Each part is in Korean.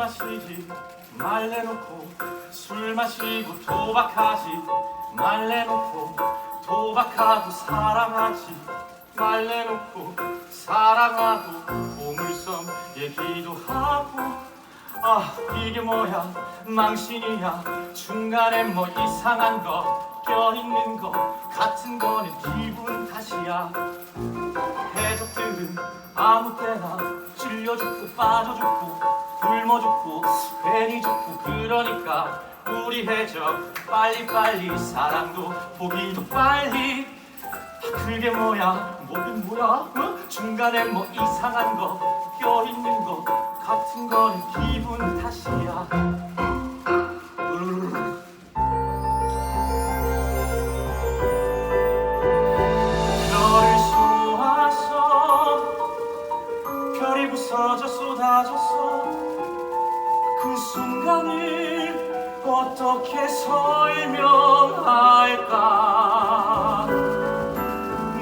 마시지 말래놓고 술 마시고 도박하지 말래놓고 도박하고 사랑하지 말래놓고 사랑하고 보물섬 얘기도 하고. 아 이게 뭐야? 망신이야. 중간에 뭐 이상한 거 껴있는 거 같은 거는 기분 탓이야. 해적들은 아무 때나 찔려 죽고 빠져 죽고 굶어 죽고 괜히 죽고 그러니까 우리 해적 빨리빨리 사랑도 보기도 빨리. 아, 그게 뭐야? 뭐긴 뭐야? 어? 중간에 뭐 이상한 거 껴있는 거 같은 거는 기분 탓이야 순간을 어떻게 설명할까?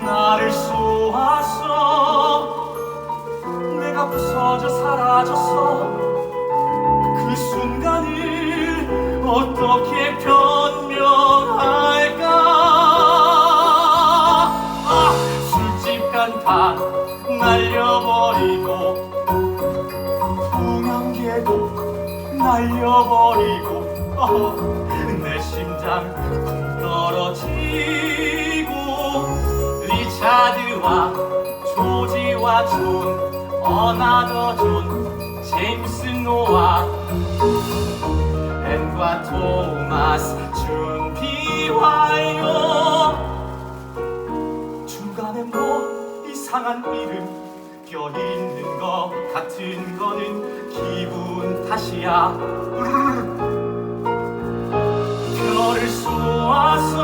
나를 쏘아서 내가 부서져 사라졌어. 그 순간을 어떻게 변명할까? 아, 술집 간판 날려버리고 풍향계도 날려버리고 어, 내 심장 쿵 떨어지고 리차드와 조지와 존 어나더 존 제임스 노아 앤과 토마스 준비 완료 중간에 뭐 이상한 이름 껴있는 거 같은 거는 기분 탓이야. 별을 쏘아서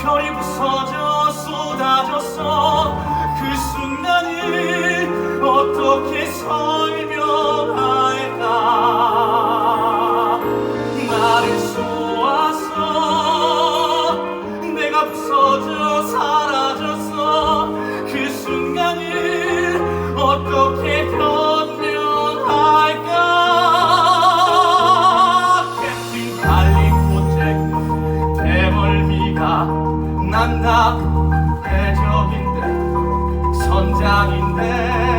별이 부서져 쏟아졌어 그 순간을 어떻게 설명 대멀미가 난다 해적인데 선장인데